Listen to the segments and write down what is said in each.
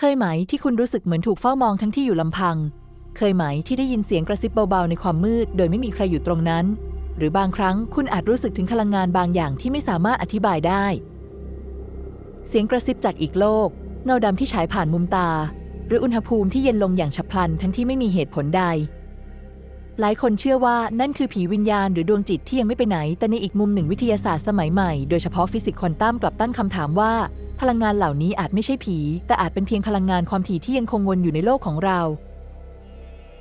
เคยไหมที่คุณรู้สึกเหมือนถูกเฝ้ามองทั้งที่อยู่ลำพัง เคยไหมที่ได้ยินเสียงกระซิบเบาๆในความมืด โดยไม่มีใครอยู่ตรงนั้น หรือบางครั้งคุณอาจรู้สึกถึงพลังงานบางอย่างที่ไม่สามารถอธิบายได้ เสียงกระซิบจากอีกโลก เงาดำที่ฉายผ่านมุมตา หรืออุณหภูมิที่เย็นลงอย่างฉับพลันทั้งที่ไม่มีเหตุผลใด หลายคนเชื่อว่านั่นคือผีวิญญาณหรือดวงจิตที่ยังไม่ไปไหน แต่ในอีกมุมหนึ่งวิทยาศาสตร์สมัยใหม่ โดยเฉพาะฟิสิกส์ควอนตัมกลับตั้งคำถามว่า พลังงานเหล่านี้อาจไม่ใช่ผี แต่อาจเป็นเพียงพลังงานความถี่ที่ยังคงวนอยู่ในโลกของเรา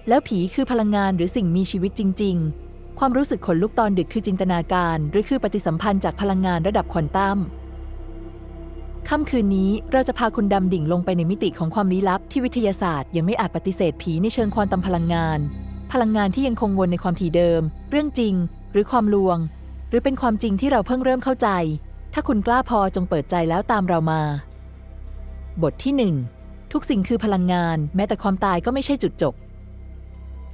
แล้วผีคือพลังงานหรือสิ่งมีชีวิตจริง ๆ ความรู้สึกขนลุกตอนดึกคือจินตนาการ หรือคือปฏิสัมพันธ์จากพลังงานระดับควอนตัมค่ำคืนนี้เราจะพาคุณดำดิ่งลงไปในมิติของความลี้ลับที่วิทยาศาสตร์ยังไม่อาจปฏิเสธผีในเชิงควอนตัมพลังงาน พลังงานที่ยังคงวนในความถี่เดิม เรื่องจริง หรือความลวง หรือเป็นความจริงที่เราเพิ่งเริ่มเข้าใจ ถ้าคุณกล้าพอจงเปิดใจแล้วตามเรามา บทที่ 1 ทุกสิ่งคือพลังงาน แม้แต่ความตายก็ไม่ใช่จุดจบ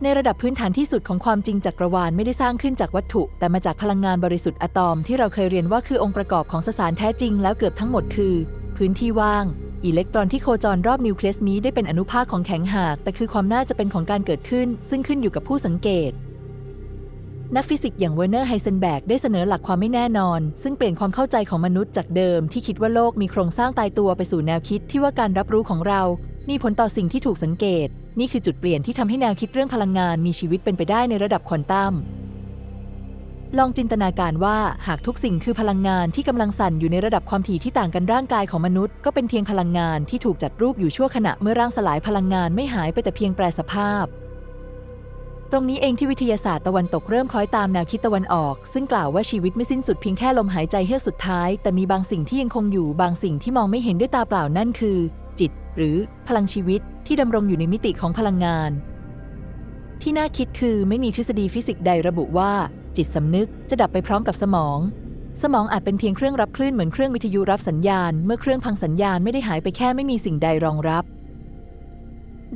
ในระดับพื้นฐานที่สุดของความจริงจักรวาลไม่ได้สร้างขึ้นจากวัตถุ แต่มาจากพลังงานบริสุทธิ์อะตอมที่เราเคยเรียนว่าคือองค์ประกอบของสสารแท้จริงแล้วเกือบทั้งหมดคือ พื้นที่ว่าง อิเล็กตรอนที่โคจรรอบนิวเคลียสนี้ได้เป็นอนุภาคของแข็งหากแต่คือความน่าจะเป็นของการเกิดขึ้น ซึ่งขึ้นอยู่กับผู้สังเกต นักฟิสิกส์อย่างเวอร์เนอร์ไฮเซนแบกได้เสนอหลักความไม่แน่นอน ซึ่งเปลี่ยนความเข้าใจของมนุษย์จากเดิมที่คิดว่าโลกมีโครงสร้างตายตัวไปสู่แนวคิดที่ว่าการรับรู้ของเรา มีผลต่อสิ่งที่ถูกสังเกต นี่คือจุดเปลี่ยนที่ทำให้แนวคิดเรื่องพลังงานมีชีวิตเป็นไปได้ในระดับควอนตัม ลองจินตนาการว่าหากทุกสิ่งคือพลังงานที่กำลังสั่นอยู่ในระดับความถี่ที่ต่างกันร่างกายของมนุษย์ ก็เป็นเพียงพลังงานที่ถูกจัดรูปอยู่ชั่วขณะเมื่อร่างสลายพลังงานไม่หายไปแต่เพียงแปรสภาพ ตรงนี้เองที่วิทยาศาสตร์ตะวันตกเริ่มคล้อยตามแนวคิดตะวันออก ซึ่งกล่าวว่าชีวิตไม่สิ้นสุดเพียงแค่ลมหายใจเฮือกสุดท้าย แต่มีบางสิ่งที่ยังคงอยู่บางสิ่งที่มองไม่เห็นด้วยตาเปล่านั่นคือ จิต หรือพลังชีวิตที่ดำรงอยู่ในมิติของพลังงานที่น่าคิดคือไม่มีทฤษฎีฟิสิกส์ใดระบุว่า จิตสำนึกจะดับไปพร้อมกับสมอง สมองอาจเป็นเพียงเครื่องรับคลื่นเหมือนเครื่องวิทยุรับสัญญาณ เมื่อเครื่องพังสัญญาณไม่ได้หายไปแค่ไม่มีสิ่งใดรองรับ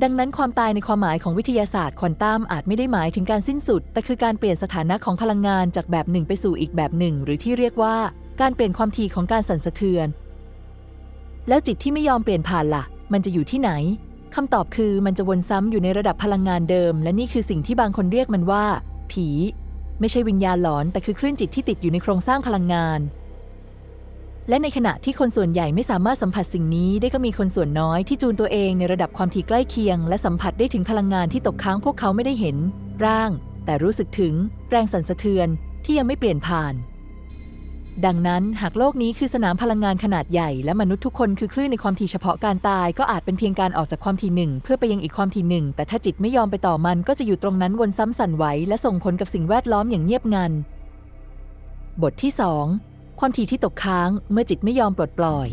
ดังนั้นความตายในความหมายของวิทยาศาสตร์ควอนตัมอาจไม่ได้หมายถึงการสิ้นสุด แต่คือการเปลี่ยนสถานะของพลังงานจากแบบหนึ่งไปสู่อีกแบบหนึ่ง หรือที่เรียกว่า การเปลี่ยนความถี่ของการสั่นสะเทือน แล้วจิตที่ไม่ยอมเปลี่ยนผ่านล่ะ มันจะอยู่ที่ไหนคำตอบคือมันจะวนซ้ำอยู่ในระดับพลังงานเดิม และนี่คือสิ่งที่บางคนเรียกมันว่า ผี ไม่ใช่วิญญาณหลอน แต่คือคลื่นจิตที่ติดอยู่ในโครงสร้างพลังงาน และในขณะที่คนส่วนใหญ่ไม่สามารถสัมผัสสิ่งนี้ได้ก็มีคนส่วนน้อยที่จูนตัวเองในระดับความถี่ใกล้เคียง และสัมผัสได้ถึงพลังงานที่ตกค้างพวกเขาไม่ได้เห็น ร่าง แต่รู้สึกถึง แรงสั่นสะเทือนที่ยังไม่เปลี่ยนผ่าน ดังนั้นหากโลกนี้คือสนามพลังงานขนาดใหญ่และมนุษย์ทุกคนคือคลื่นในความถี่เฉพาะการตาย ก็อาจเป็นเพียงการออกจากความถี่หนึ่งเพื่อไปยังอีกความถี่หนึ่งแต่ถ้าจิตไม่ยอมไปต่อมันก็จะอยู่ตรงนั้นวนซ้ำสั่นไหวและส่งผลกับสิ่งแวดล้อมอย่างเงียบงัน บทที่ 2 ความถี่ที่ตกค้างเมื่อจิตไม่ยอมปลดปล่อย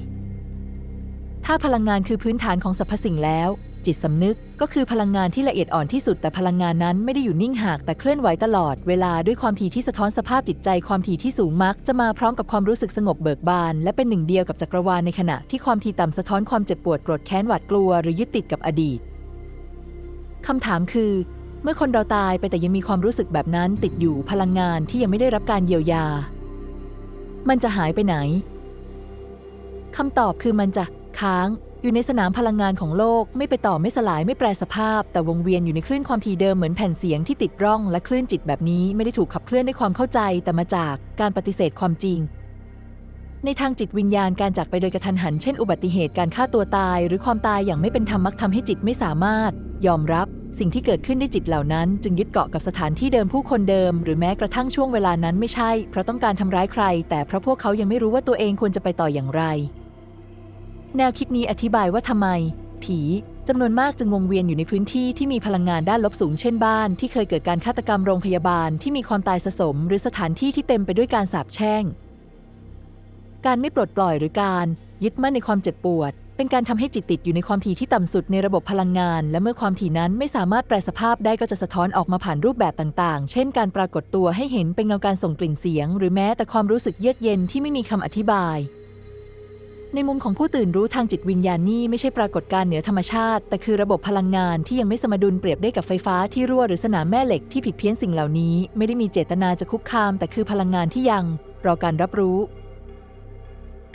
ถ้าพลังงานคือพื้นฐานของสรรพสิ่งแล้ว จิตสำนึก ก็คือพลังงานที่ละเอียดอ่อนที่สุดแต่พลังงานนั้นไม่ได้อยู่นิ่งหากแต่เคลื่อนไหวตลอด เวลาด้วยความถี่ที่สะท้อนสภาพจิตใจความถี่ที่สูงมัก จะมาพร้อมกับความรู้สึกสงบเบิกบาน และเป็นหนึ่งเดียวกับจักรวาลในขณะที่ความถี่ต่ำสะท้อนความเจ็บปวดโกรธแค้นหวาดกลัวหรือยึดติดกับอดีตคำถามคือ เมื่อคนเราตายไปแต่ยังมีความรู้สึกแบบนั้นติดอยู่พลังงานที่ยังไม่ได้รับการเยียวยา มันจะหายไปไหนคำตอบคือมันจะค้าง อยู่ในสนามพลังงานของโลกไม่ไปต่อไม่สลายไม่แปรสภาพ แต่วงเวียนอยู่ในคลื่นความถี่เดิมเหมือนแผ่นเสียงที่ติดร่อง และคลื่นจิตแบบนี้ไม่ได้ถูกขับเคลื่อนด้วยความเข้าใจ แต่มาจากการปฏิเสธความจริง ในทางจิตวิญญาณการจากไปโดยกระทันหัน เช่น อุบัติเหตุการฆ่าตัวตาย หรือความตายอย่างไม่เป็นธรรมมักทำให้จิตไม่สามารถ ยอมรับ สิ่งที่เกิดขึ้นในจิตเหล่านั้น จึงยึดเกาะกับสถานที่เดิมผู้คนเดิม หรือแม้กระทั่งช่วงเวลานั้นไม่ใช่ เพราะต้องการทำร้ายใคร แต่เพราะพวกเขายังไม่รู้ว่าตัวเองควรจะไปต่ออย่างไร แนวคิดนี้อธิบายว่าทำไม ผีจำนวนมากจึงวงเวียนอยู่ในพื้นที่ที่มีพลังงานด้านลบสูงเช่นบ้าน ที่เคยเกิดการฆาตกรรมโรงพยาบาลที่มีความตายสะสม หรือสถานที่ที่เต็มไปด้วยการสาปแช่ง การไม่ปลดปล่อยหรือการยึดมั่นในความเจ็บปวด เป็นการทำให้จิตติดอยู่ในความถี่ที่ต่ำสุดในระบบพลังงาน และเมื่อความถี่นั้นไม่สามารถแปลสภาพได้ก็จะสะท้อนออกมาผ่านรูปแบบต่างๆ เช่น การปรากฏตัวให้เห็นเป็นเงาการส่งกลิ่นเสียง หรือแม้แต่ความรู้สึกเยือกเย็นที่ไม่มีคำอธิบาย ในมุมของผู้ตื่นรู้ทางจิตวิญญาณนี่ไม่ใช่ปรากฏการณ์เหนือธรรมชาติ แต่คือระบบพลังงานที่ยังไม่สมดุลเปรียบได้กับไฟฟ้าที่รั่วหรือสนามแม่เหล็กที่ผิดเพี้ยนสิ่งเหล่านี้ ไม่ได้มีเจตนาจะคุกคาม แต่คือพลังงานที่ยังรอการรับรู้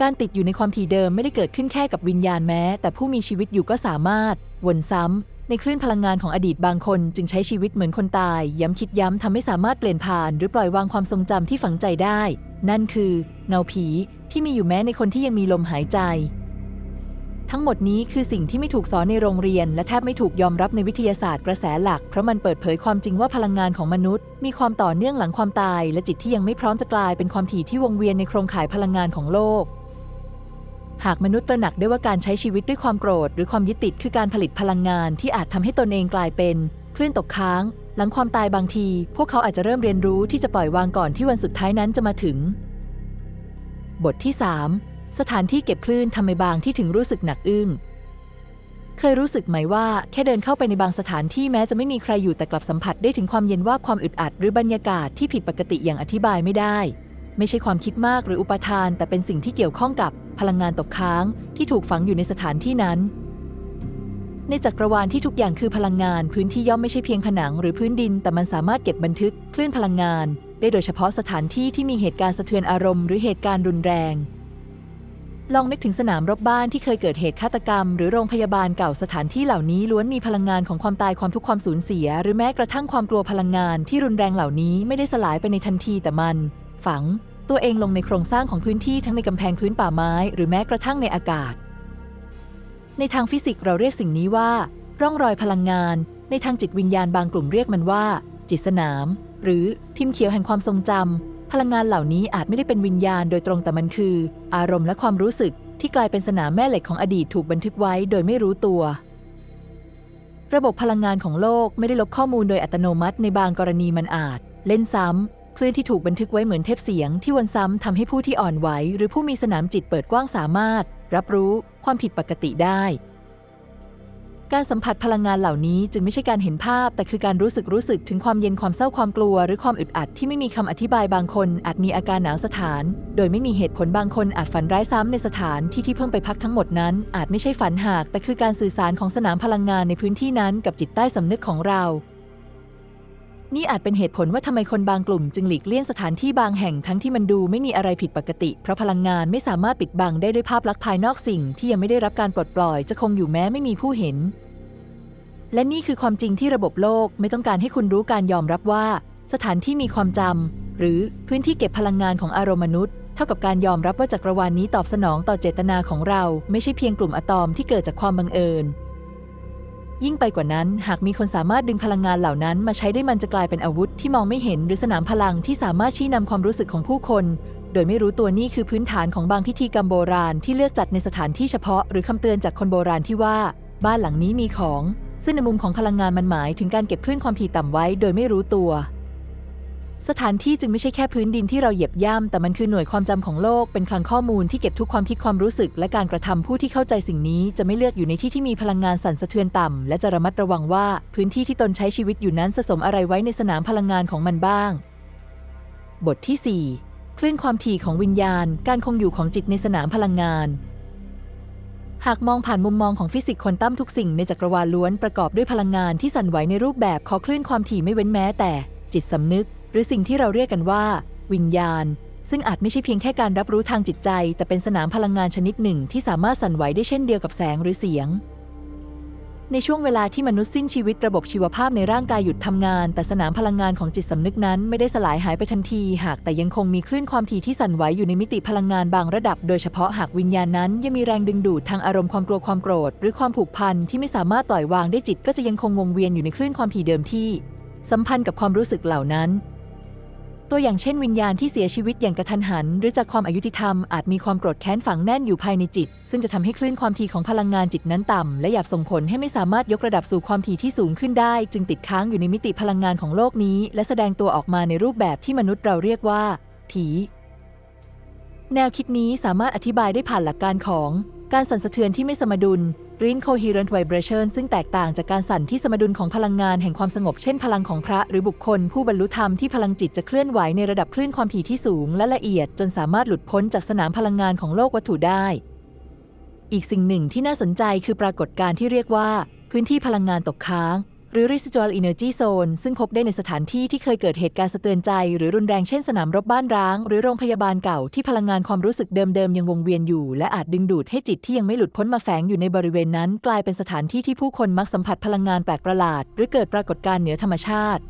การติดอยู่ในความถี่เดิมไม่ได้เกิดขึ้นแค่กับวิญญาณแม้ แต่ผู้มีชีวิตอยู่ก็สามารถ วนซ้ำในคลื่นพลังงานของอดีตบางคน จึงใช้ชีวิตเหมือนคนตาย ย้ำคิดย้ำทำให้สามารถเปลี่ยนผ่าน หรือปล่อยวางความทรงจำที่ฝังใจได้ นั่นคือ เงาผี ที่มีอยู่แม้ในคนที่ยังมีลมหายใจ ทั้งหมดนี้คือสิ่งที่ไม่ถูกสอนในโรงเรียน และแทบไม่ถูกยอมรับในวิทยาศาสตร์กระแสหลัก เพราะมันเปิดเผยความจริงว่าพลังงานของมนุษย์ มีความต่อเนื่องหลังความตาย และจิตที่ยังไม่พร้อมจะกลายเป็นความถี่ที่วงเวียนในโครงข่ายพลังงานของโลกหากมนุษย์ตระหนักได้ว่าการใช้ชีวิตด้วยความโกรธ หรือความยึดติดคือการผลิตพลังงานที่อาจทำให้ตนเองกลายเป็นคลื่นตกค้าง หลังความตายบางที พวกเขาอาจจะเริ่มเรียนรู้ที่จะปล่อยวางก่อนที่วันสุดท้ายนั้นจะมาถึง บทที่ 3 สถานที่เก็บคลื่นทำไมบางที่ถึงรู้สึกหนักอึ้ง เคยรู้สึกไหมว่าแค่เดินเข้าไปในบางสถานที่แม้จะไม่มีใครอยู่แต่กลับสัมผัสได้ถึงความเย็นว่าความอึดอัด หรือบรรยากาศที่ผิดปกติอย่างอธิบายไม่ได้ ไม่ใช่ความคิดมากหรืออุปทาน แต่เป็นสิ่งที่เกี่ยวข้องกับพลังงานตกค้าง ที่ถูกฝังอยู่ในสถานที่นั้น ในจักรวาลที่ทุกอย่างคือพลังงาน พื้นที่ย่อมไม่ใช่เพียงผนังหรือพื้นดิน แต่มันสามารถเก็บบันทึกคลื่นพลังงาน ได้โดยเฉพาะสถานที่ที่มีเหตุการณ์สะเทือนอารมณ์หรือเหตุการณ์รุนแรง ลองนึกถึงสนามรบบ้านที่เคยเกิดเหตุฆาตกรรม หรือโรงพยาบาลเก่าสถานที่เหล่านี้ล้วนมีพลังงานของความตายความทุกข์ความสูญเสีย หรือแม้กระทั่งความกลัวพลังงานที่รุนแรงเหล่านี้ไม่ได้สลายไปในทันทีแต่มัน ฝัง ตัวเองลงในโครงสร้างของพื้นที่ทั้งในกำแพงพื้นป่าไม้ หรือแม้กระทั่งในอากาศ ในทางฟิสิกส์เราเรียกสิ่งนี้ว่า ร่องรอยพลังงาน ในทางจิตวิญญาณบางกลุ่มเรียกมันว่า จิตสนาม หรือพิมพ์เขียวแห่งความทรงจำพลังงานเหล่านี้อาจไม่ได้เป็นวิญญาณโดยตรงแต่มันคือ อารมณ์และความรู้สึกที่กลายเป็นสนามแม่เหล็กของอดีตถูกบันทึกไว้โดยไม่รู้ตัว ระบบพลังงานของโลกไม่ได้ลบข้อมูลโดยอัตโนมัติในบางกรณีมันอาจ เล่นซ้ำคลื่นที่ถูกบันทึกไว้เหมือนเทปเสียงที่วนซ้ำทำให้ผู้ที่อ่อนไหวหรือผู้มีสนามจิตเปิดกว้างสามารถ รับรู้ความผิดปกติได้ การสัมผัสพลังงานเหล่านี้จึงไม่ใช่การเห็นภาพ แต่คือการรู้สึกรู้สึกถึงความเย็นความเศร้าความกลัว หรือความอึดอัดที่ไม่มีคำอธิบายบางคน อาจมีอาการหนาวสถาน โดยไม่มีเหตุผลบางคนอาจฝันร้ายซ้ำในสถานที่ที่เพิ่งไปพักทั้งหมดนั้น อาจไม่ใช่ฝันหาก แต่คือการสื่อสารของสนามพลังงานในพื้นที่นั้นกับจิตใต้สำนึกของเรา นี่อาจเป็นเหตุผลว่าทำไมคนบางกลุ่มจึงหลีกเลี่ยงสถานที่บางแห่งทั้งที่มันดูไม่มีอะไรผิดปกติ เพราะพลังงานไม่สามารถปิดบังได้ด้วยภาพลักษณ์ภายนอกสิ่งที่ยังไม่ได้รับการปลดปล่อยจะคงอยู่แม้ไม่มีผู้เห็น และนี่คือความจริงที่ระบบโลกไม่ต้องการให้คุณรู้การยอมรับว่า สถานที่มีความจำหรือพื้นที่เก็บพลังงานของอารมณ์มนุษย์ เท่ากับการยอมรับว่าจักรวาลนี้ตอบสนองต่อเจตนาของเรา ไม่ใช่เพียงกลุ่มอะตอมที่เกิดจากความบังเอิญ ยิ่งไปกว่านั้น หากมีคนสามารถดึงพลังงานเหล่านั้น มาใช้ได้มันจะกลายเป็นอาวุธที่มองไม่เห็นหรือสนามพลังที่สามารถชี้นำความรู้สึกของผู้คน โดยไม่รู้ตัวนี่คือพื้นฐานของบางพิธีกรรมโบราณที่เลือกจัดในสถานที่เฉพาะ หรือคำเตือนจากคนโบราณที่ว่า บ้านหลังนี้มีของ ซึ่งในมุมของพลังงานมันหมายถึงการเก็บคลื่นความถี่ต่ำไว้ โดยไม่รู้ตัว สถานที่จึงไม่ใช่แค่พื้นดินที่เราเหยียบย่ำแต่มันคือหน่วยความจำของโลก เป็นคลังข้อมูลที่เก็บทุกความคิดความรู้สึก และการกระทำผู้ที่เข้าใจสิ่งนี้จะไม่เลือกอยู่ในที่ที่มีพลังงานสั่นสะเทือนต่ำและจะระมัดระวังว่าพื้นที่ที่ตนใช้ชีวิตอยู่นั้นสะสมอะไรไว้ในสนามพลังงานของมันบ้าง บทที่ 4 คลื่นความถี่ของวิญญาณ การคงอยู่ของจิตในสนามพลังงานหากมองผ่านมุมมองของฟิสิกส์ควอนตัมทุกสิ่งในจักรวาลล้วนประกอบด้วยพลังงานที่สั่นไหวในรูปแบบขอคลื่นความถี่ไม่เว้นแม้แต่ จิตสำนึก หรือสิ่งที่เราเรียกกันว่า วิญญาณ ซึ่งอาจไม่ใช่เพียงแค่การรับรู้ทางจิตใจ แต่เป็นสนามพลังงานชนิดหนึ่งที่สามารถสั่นไหวได้เช่นเดียวกับแสงหรือเสียง ในช่วงเวลาที่มนุษย์สิ้นชีวิตระบบชีวภาพในร่างกายหยุดทำงาน แต่สนามพลังงานของจิตสำนึกนั้นไม่ได้สลายหายไปทันที หากแต่ยังคงมีคลื่นความถี่ที่สั่นไหวอยู่ในมิติพลังงานบางระดับ โดยเฉพาะหากวิญญาณนั้นยังมีแรงดึงดูดทางอารมณ์ความกลัวความโกรธ หรือความผูกพันที่ไม่สามารถปล่อยวางได้จิต ก็จะยังคงวงเวียนอยู่ในคลื่นความถี่เดิมที่สัมพันธ์กับความรู้สึกเหล่านั้น ตัวอย่างเช่นวิญญาณที่เสียชีวิตอย่างกระทันหัน หรือจากความอายุติธรรมอาจมีความโกรธแค้นฝังแน่นอยู่ภายในจิต ซึ่งจะทำให้คลื่นความถี่ของพลังงานจิตนั้นต่ำและหยาบส่งผลให้ไม่สามารถยกระดับสู่ความถี่ที่สูงขึ้นได้ จึงติดค้างอยู่ในมิติพลังงานของโลกนี้ และแสดงตัวออกมาในรูปแบบที่มนุษย์เราเรียกว่า ผี แนวคิดนี้สามารถอธิบายได้ผ่านหลักการของ การสั่นสะเทือนที่ไม่สมดุล Incoherent Vibration ซึ่งแตกต่างจากการสั่นที่สมดุลของพลังงานแห่งความสงบ เช่นพลังของพระหรือบุคคล ผู้บรรลุธรรมที่พลังจิตจะเคลื่อนไหวในระดับคลื่นความถี่ที่สูงและละเอียด จนสามารถหลุดพ้นจากสนามพลังงานของโลกวัตถุได้ อีกสิ่งหนึ่งที่น่าสนใจคือปรากฏการณ์ที่เรียกว่า พื้นที่พลังงานตกค้าง หรือ residual energy zone ซึ่งพบได้ในสถานที่ที่เคยเกิดเหตุการณ์สะเทือนใจ หรือรุนแรงเช่นสนามรบบ้านร้าง หรือโรงพยาบาลเก่าที่พลังงานความรู้สึกเดิมๆยังวงเวียนอยู่ และอาจดึงดูดให้จิตที่ยังไม่หลุดพ้นมาแฝงอยู่ในบริเวณนั้น กลายเป็นสถานที่ที่ผู้คนมักสัมผัสพลังงานแปลกประหลาด หรือเกิดปรากฏการณ์เหนือธรรมชาติ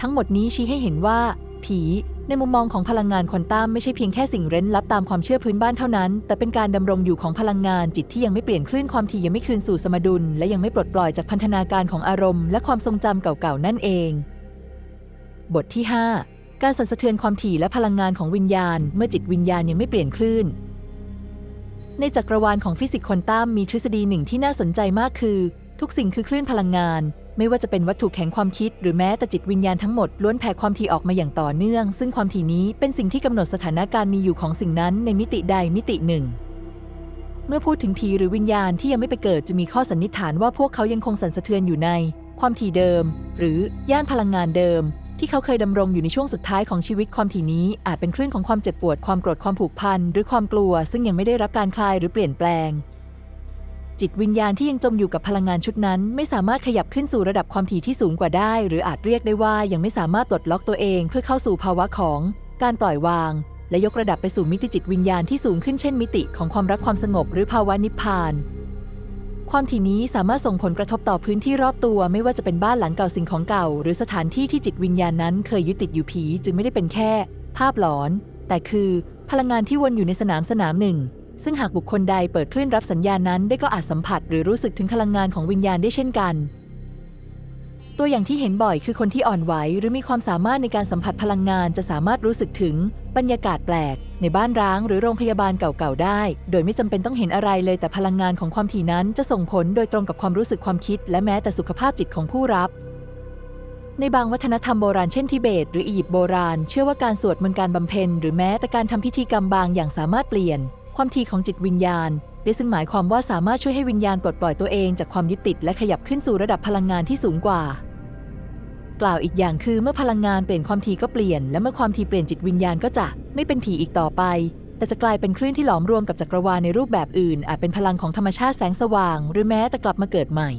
ทั้งหมดนี้ชี้ให้เห็นว่า ผี ในมุมมองของพลังงานควอนตัมไม่ใช่เพียงแค่สิ่งเร้นลับตามความเชื่อพื้นบ้านเท่านั้น แต่เป็นการดำรงอยู่ของพลังงานจิตที่ยังไม่เปลี่ยนคลื่นความถี่ยังไม่คืนสู่สมดุล และยังไม่ปลดปล่อยจากพันธนาการของอารมณ์และความทรงจำเก่าๆนั่นเอง บทที่ 5 การสั่นสะเทือนความถี่และพลังงานของวิญญาณ เมื่อจิตวิญญาณยังไม่เปลี่ยนคลื่นในจักรวาลของฟิสิกส์ควอนตัมมีทฤษฎีหนึ่งที่น่าสนใจมากคือ ทุกสิ่งคือคลื่นพลังงาน ไม่ว่าจะเป็นวัตถุแข็งความคิด หรือแม้แต่จิตวิญญาณทั้งหมดล้วนแผ่ความถี่ออกมาอย่างต่อเนื่อง ซึ่งความถี่นี้เป็นสิ่งที่กำหนดสถานการณ์มีอยู่ของสิ่งนั้นในมิติใดมิติหนึ่ง เมื่อพูดถึงผีหรือวิญญาณที่ยังไม่ไปเกิดจะมีข้อสันนิษฐานว่าพวกเขายังคงสั่นสะเทือนอยู่ใน ความถี่เดิม หรือย่านพลังงานเดิม ที่เขาเคยดำรงอยู่ในช่วงสุดท้ายของชีวิตความถี่นี้ อาจเป็นคลื่นของความเจ็บปวดความโกรธความผูกพันหรือความกลัว ซึ่งยังไม่ได้รับการคลายหรือเปลี่ยนแปลง จิตวิญญาณที่ยังจมอยู่กับพลังงานชุดนั้น ไม่สามารถขยับขึ้นสู่ระดับความถี่ที่สูงกว่าได้ หรืออาจเรียกได้ว่ายังไม่สามารถปลดล็อกตัวเองเพื่อเข้าสู่ภาวะของการปล่อยวาง และยกระดับไปสู่มิติจิตวิญญาณที่สูงขึ้นเช่นมิติของความรักความสงบหรือภาวะนิพพาน ความถี่นี้สามารถส่งผลกระทบต่อพื้นที่รอบตัว ไม่ว่าจะเป็นบ้านหลังเก่าสิ่งของเก่า หรือสถานที่ที่จิตวิญญาณนั้น เคยยึดติดอยู่ผีจึงไม่ได้เป็นแค่ ภาพหลอน แต่คือ พลังงานที่วนอยู่ในสนามสนามหนึ่ง ซึ่งหากบุคคลใดเปิดคลื่นรับสัญญาณนั้นได้ก็อาจสัมผัสหรือรู้สึกถึงพลังงานของวิญญาณได้เช่นกัน ตัวอย่างที่เห็นบ่อยคือคนที่อ่อนไหวหรือมีความสามารถในการสัมผัสพลังงานจะสามารถรู้สึกถึง บรรยากาศแปลก ในบ้านร้างหรือโรงพยาบาลเก่าๆได้ โดยไม่จำเป็นต้องเห็นอะไรเลยแต่พลังงานของความถี่นั้นจะส่งผลโดยตรงกับความรู้สึกความคิด และแม้แต่สุขภาพจิตของผู้รับในบางวัฒนธรรมโบราณเช่นทิเบต หรืออียิปต์โบราณ เชื่อว่าการสวดมนต์การบำเพ็ญหรือแม้แต่การทำพิธีกรรมบางอย่างสามารถเปลี่ยน ความถี่ของจิตวิญญาณ ได้ซึ่งหมายความว่าสามารถช่วยให้วิญญาณปลดปล่อยตัวเองจากความยึดติดและขยับขึ้นสู่ระดับพลังงานที่สูงกว่า กล่าวอีกอย่างคือเมื่อพลังงานเปลี่ยนความถี่ก็เปลี่ยน และเมื่อความถี่เปลี่ยนจิตวิญญาณก็จะไม่เป็นผีอีกต่อไป แต่จะกลายเป็นคลื่นที่หลอมรวมกับจักรวาลในรูปแบบอื่น อาจเป็นพลังของธรรมชาติแสงสว่าง หรือแม้แต่กลับมาเกิดใหม่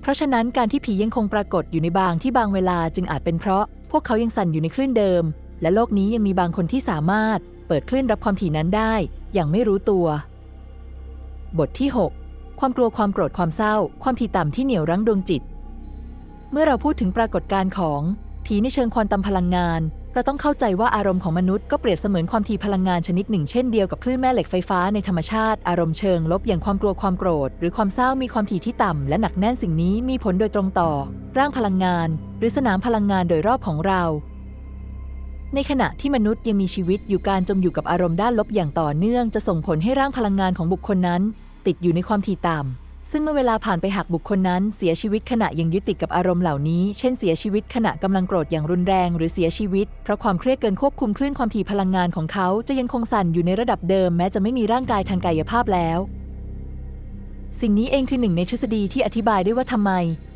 เพราะฉะนั้นการที่ผียังคงปรากฏอยู่ในบางที่บางเวลาจึงอาจเป็นเพราะ พวกเขายังสั่นอยู่ในคลื่นเดิม และโลกนี้ยังมีบางคนที่สามารถ ปิดคลื่นรับความถี่นั้นได้ อย่างไม่รู้ตัว บทที่ 6 ความกลัวความโกรธความเศร้า ความถี่ต่ำที่เหนี่ยวรั้งดวงจิต เมื่อเราพูดถึงปรากฏการณ์ของผีในเชิงควอนตัมพลังงาน เราต้องเข้าใจว่าอารมณ์ของมนุษย์ก็เปรียบเสมือนความถี่พลังงานชนิดหนึ่งเช่นเดียวกับคลื่นแม่เหล็กไฟฟ้าในธรรมชาติ อารมณ์เชิงลบอย่างความกลัวความโกรธ หรือความเศร้ามีความถี่ที่ต่ำและหนักแน่นสิ่งนี้มีผลโดยตรงต่อ ร่างพลังงาน หรือสนามพลังงานโดยรอบของเรา ในขณะที่มนุษย์ยังมีชีวิตอยู่การจมอยู่กับอารมณ์ด้านลบอย่างต่อเนื่องจะส่งผลให้ร่างพลังงานของบุคคลนั้น ติดอยู่ในความถี่ต่ำซึ่งเมื่อเวลาผ่านไปหากบุคคลนั้นเสียชีวิตขณะยังยึดติดกับอารมณ์เหล่านี้ เช่นเสียชีวิตขณะกำลังโกรธอย่างรุนแรง หรือเสียชีวิตเพราะความเครียดเกินควบคุมคลื่นความถี่พลังงานของเขาจะยังคงสั่นอยู่ในระดับเดิมแม้จะไม่มีร่างกายทางกายภาพแล้ว สิ่งนี้เองคือหนึ่งในทฤษฎีที่อธิบายได้ว่าทำไม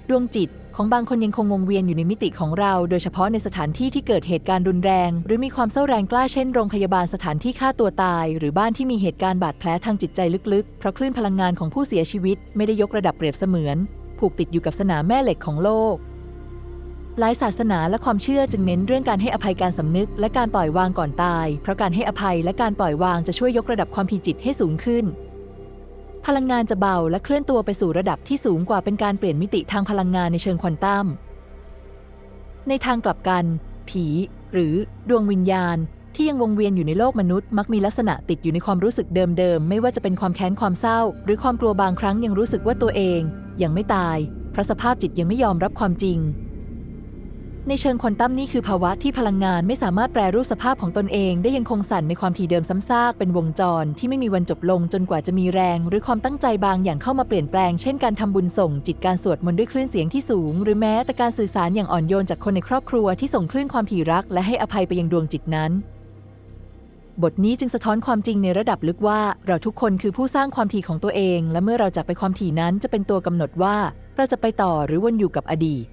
ดวงจิต ของบางคนยังคงวงเวียนอยู่ในมิติของเรา โดยเฉพาะในสถานที่ที่เกิดเหตุการณ์รุนแรง หรือมีความเศร้าแรงกล้าเช่นโรงพยาบาลสถานที่ฆ่าตัวตาย หรือบ้านที่มีเหตุการณ์บาดแผลทางจิตใจลึกๆ เพราะคลื่นพลังงานของผู้เสียชีวิต ไม่ได้ยกระดับเปรียบเสมือน ผูกติดอยู่กับสนามแม่เหล็กของโลกหลายศาสนาและความเชื่อจึงเน้นเรื่องการให้อภัยการสำนึก และการปล่อยวางก่อนตาย เพราะการให้อภัยและการปล่อยวางจะช่วยยกระดับความผีจิตให้สูงขึ้น พลังงานจะเบาและเคลื่อนตัวไปสู่ระดับที่สูงกว่าเป็นการเปลี่ยนมิติทางพลังงานในเชิงควอนตัม ในทางกลับกัน ผี หรือดวงวิญญาณ ที่ยังวงเวียนอยู่ในโลกมนุษย์ มักมีลักษณะติดอยู่ในความรู้สึกเดิมๆ ไม่ว่าจะเป็นความแค้นความเศร้า หรือความกลัวบางครั้งยังรู้สึกว่าตัวเอง ยังไม่ตายเพราะสภาพจิตยังไม่ยอมรับความจริง ในเชิงควอนตัมนี่คือภาวะที่พลังงานไม่สามารถแปรรูปสภาพของตนเอง ได้ยังคงสั่นในความถี่เดิมซ้ำซากเป็นวงจร ที่ไม่มีวันจบลงจนกว่าจะมีแรง หรือความตั้งใจบางอย่างเข้ามาเปลี่ยนแปลง เช่นการทำบุญส่งจิตการสวดมนต์ด้วยคลื่นเสียงที่สูง หรือแม้แต่การสื่อสารอย่างอ่อนโยนจากคนในครอบครัวที่ส่งคลื่นความถี่รัก และให้อภัยไปยังดวงจิตนั้นบทนี้จึงสะท้อนความจริงในระดับลึกว่า เราทุกคนคือผู้สร้างความถี่ของตัวเอง และเมื่อเราจากไปความถี่นั้นจะเป็นตัวกำหนดว่า เราจะไปต่อหรือวนอยู่กับอดีต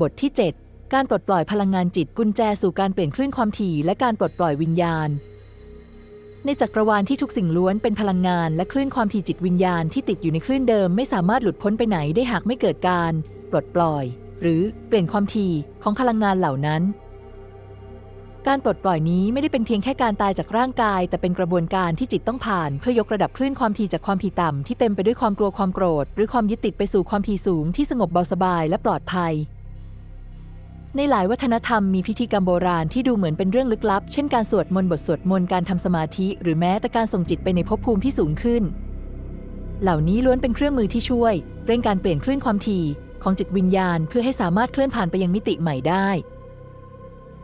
บทที่ 7 การปลดปล่อยพลังงานจิตกุญแจสู่การเปลี่ยนคลื่นความถี่และการปลดปล่อยวิญญาณ ในจักรวาลที่ทุกสิ่งล้วนเป็นพลังงานและคลื่นความถี่จิตวิญญาณที่ติดอยู่ในคลื่นเดิมไม่สามารถหลุดพ้นไปไหนได้หากไม่เกิดการ ปลดปล่อย หรือเปลี่ยนความถี่ของพลังงานเหล่านั้น การปลดปล่อยนี้ไม่ได้เป็นเพียงแค่การตายจากร่างกาย แต่เป็นกระบวนการที่จิตต้องผ่าน เพื่อยกระดับคลื่นความถี่จากความถี่ต่ำที่เต็มไปด้วยความกลัวความโกรธ หรือความยึดติดไปสู่ความถี่สูงที่สงบเบาสบายและปลอดภัย ในหลายวัฒนธรรมมีพิธีกรรมโบราณที่ดูเหมือนเป็นเรื่องลึกลับ เช่นการสวดมนต์บทสวดมนต์การทำสมาธิ หรือแม้แต่การส่งจิตไปในภพภูมิที่สูงขึ้น เหล่านี้ล้วนเป็นเครื่องมือที่ช่วย เร่งการเปลี่ยนคลื่นความถี่ของจิตวิญญาณ เพื่อให้สามารถเคลื่อนผ่านไปยังมิติใหม่ได้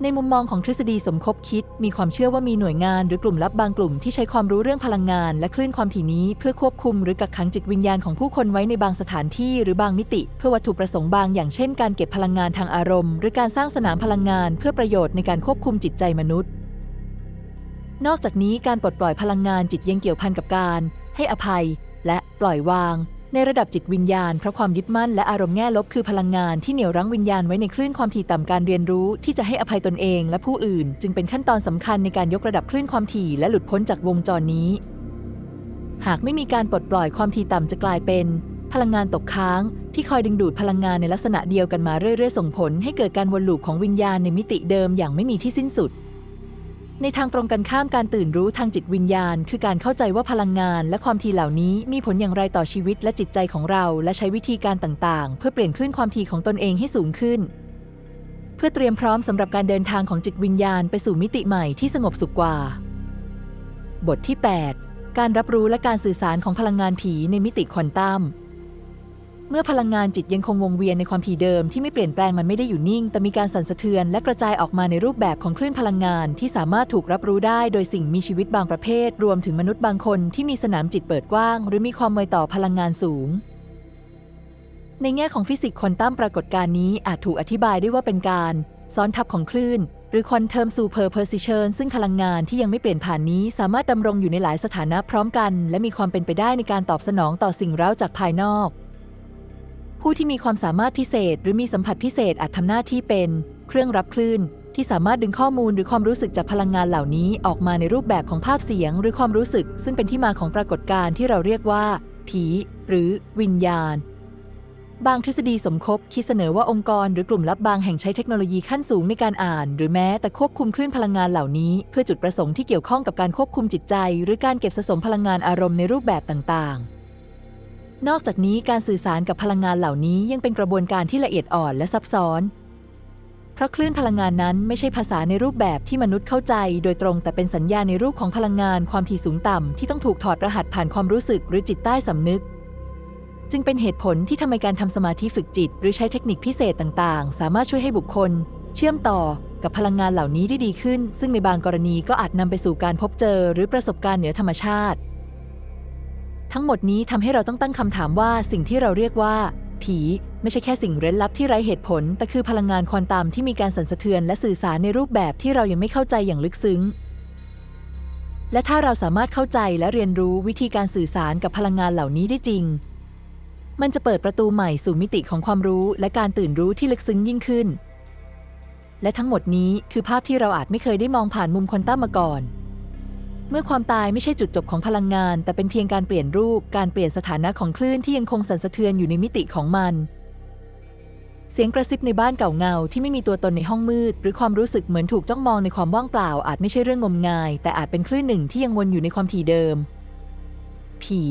ในมุมมองของทฤษฎีสมคบคิด มีความเชื่อว่ามีหน่วยงานหรือกลุ่มลับบางกลุ่มที่ใช้ความรู้เรื่องพลังงาน และคลื่นความถี่นี้เพื่อควบคุมหรือกักขังจิตวิญญาณของผู้คนไว้ในบางสถานที่หรือบางมิติ เพื่อวัตถุประสงค์บางอย่างเช่นการเก็บพลังงานทางอารมณ์ หรือการสร้างสนามพลังงาน เพื่อประโยชน์ในการควบคุมจิตใจมนุษย์ นอกจากนี้การปลดปล่อยพลังงานจิตยังเกี่ยวพันกับการ ให้อภัย และปล่อยวาง ในระดับจิตวิญญาณเพราะความยึดมั่นและอารมณ์แง่ลบคือพลังงานที่เหนี่ยวรั้งวิญญาณไว้ในคลื่นความถี่ต่ำการเรียนรู้ ที่จะให้อภัยตนเองและผู้อื่น จึงเป็นขั้นตอนสำคัญในการยกระดับคลื่นความถี่และหลุดพ้นจากวงจรนี้ หากไม่มีการปลดปล่อยความถี่ต่ำจะกลายเป็น พลังงานตกค้าง ที่คอยดึงดูดพลังงานในลักษณะเดียวกันมาเรื่อย ๆ ส่งผล ให้เกิดการวนลูปของวิญญาณในมิติเดิมอย่างไม่มีที่สิ้นสุด ในทางตรงกันข้ามการตื่นรู้ทางจิตวิญญาณ คือการเข้าใจว่าพลังงานและความถี่เหล่านี้มีผลอย่างไรต่อชีวิตและจิตใจของเรา และใช้วิธีการต่างๆ เพื่อเปลี่ยนคลื่นความถี่ของตนเองให้สูงขึ้น เพื่อเตรียมพร้อมสำหรับการเดินทางของจิตวิญญาณไปสู่มิติใหม่ที่สงบสุขกว่า บทที่ 8 การรับรู้และการสื่อสารของพลังงานผีในมิติควอนตัม เมื่อพลังงานจิตยังคงวงเวียนในความถี่เดิมที่ไม่เปลี่ยนแปลงมันไม่ได้อยู่นิ่ง แต่มีการสั่นสะเทือนและกระจายออกมาในรูปแบบของคลื่นพลังงานที่สามารถถูกรับรู้ได้โดยสิ่งมีชีวิตบางประเภท รวมถึงมนุษย์บางคนที่มีสนามจิตเปิดกว้าง หรือมีความไวต่อพลังงานสูง ในแง่ของฟิสิกส์ควอนตัมปรากฏการณ์นี้อาจถูกอธิบายได้ว่าเป็นการซ้อนทับของคลื่น หรือควอนเทอมซูเปอร์เพอร์ซิชันซึ่งพลังงานที่ยังไม่เปลี่ยนผ่านนี้ สามารถดำรงอยู่ในหลายสถานะพร้อมกัน และมีความเป็นไปได้ในการตอบสนองต่อสิ่งเร้าจากภายนอก ผู้ที่มีความสามารถพิเศษ หรือมีสัมผัสพิเศษอาจทำหน้าที่เป็น เครื่องรับคลื่น ที่สามารถดึงข้อมูลหรือความรู้สึกจากพลังงานเหล่านี้ออกมาในรูปแบบของภาพเสียง หรือความรู้สึก ซึ่งเป็นที่มาของปรากฏการณ์ที่เราเรียกว่า ผี หรือวิญญาณ บางทฤษฎีสมคบคิดเสนอว่าองค์กรหรือกลุ่มลับบางแห่งใช้เทคโนโลยีขั้นสูงในการอ่าน หรือแม้แต่ควบคุมคลื่นพลังงานเหล่านี้ เพื่อจุดประสงค์ที่เกี่ยวข้องกับการควบคุมจิตใจ หรือการเก็บสะสมพลังงานอารมณ์ในรูปแบบต่างๆ นอกจากนี้การสื่อสารกับพลังงานเหล่านี้ยังเป็นกระบวนการที่ละเอียดอ่อนและซับซ้อน เพราะคลื่นพลังงานนั้นไม่ใช่ภาษาในรูปแบบที่มนุษย์เข้าใจ โดยตรงแต่เป็นสัญญาณในรูปของพลังงานความถี่สูงต่ำที่ต้องถูกถอดรหัสผ่านความรู้สึกหรือจิตใต้สำนึก จึงเป็นเหตุผลที่ทำไมการทำสมาธิฝึกจิต หรือใช้เทคนิคพิเศษต่างๆ สามารถช่วยให้บุคคล เชื่อมต่อกับพลังงานเหล่านี้ได้ดีขึ้น ซึ่งในบางกรณีก็อาจนำไปสู่การพบเจอ หรือประสบการณ์เหนือธรรมชาติ ทั้งหมดนี้ทำให้เราต้องตั้งคำถามว่าสิ่งที่เราเรียกว่า ผีไม่ใช่แค่สิ่งเร้นลับที่ไร้เหตุผล แต่คือพลังงานควอนตัมที่มีการสั่นสะเทือนและสื่อสารในรูปแบบที่เรายังไม่เข้าใจอย่างลึกซึ้ง และถ้าเราสามารถเข้าใจและเรียนรู้วิธีการสื่อสารกับพลังงานเหล่านี้ได้จริง มันจะเปิดประตูใหม่สู่มิติของความรู้และการตื่นรู้ที่ลึกซึ้งยิ่งขึ้น และทั้งหมดนี้คือภาพที่เราอาจไม่เคยได้มองผ่านมุมควอนตัมมาก่อน เมื่อความตายไม่ใช่จุดจบของพลังงาน แต่เป็นเพียงการเปลี่ยนรูป การเปลี่ยนสถานะของคลื่นที่ยังคงสั่นสะเทือนอยู่ในมิติของมัน เสียงกระซิบในบ้านเก่าเงาที่ไม่มีตัวตนในห้องมืด หรือความรู้สึกเหมือนถูกจ้องมองในความว่างเปล่า อาจไม่ใช่เรื่องงมงาย แต่อาจเป็นคลื่นหนึ่งที่ยังวนอยู่ในความถี่เดิม ผี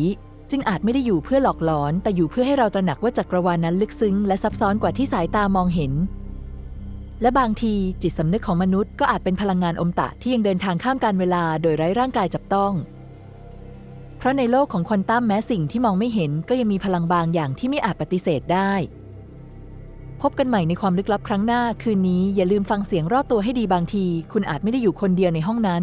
จึงอาจไม่ได้อยู่เพื่อหลอกหลอน แต่อยู่เพื่อให้เราตระหนักว่าจักรวาลนั้นลึกซึ้งและซับซ้อนกว่าที่สายตามองเห็น และบางทีจิตสำนึกของมนุษย์ก็อาจเป็นพลังงานอมตะที่ยังเดินทางข้ามการเวลาโดยไร้ร่างกายจับต้อง เพราะในโลกของควอนตัมแม้สิ่งที่มองไม่เห็นก็ยังมีพลังบางอย่างที่ไม่อาจปฏิเสธได้ พบกันใหม่ในความลึกลับครั้งหน้า คืนนี้อย่าลืมฟังเสียงรอบตัวให้ดีบางที คุณอาจไม่ได้อยู่คนเดียวในห้องนั้น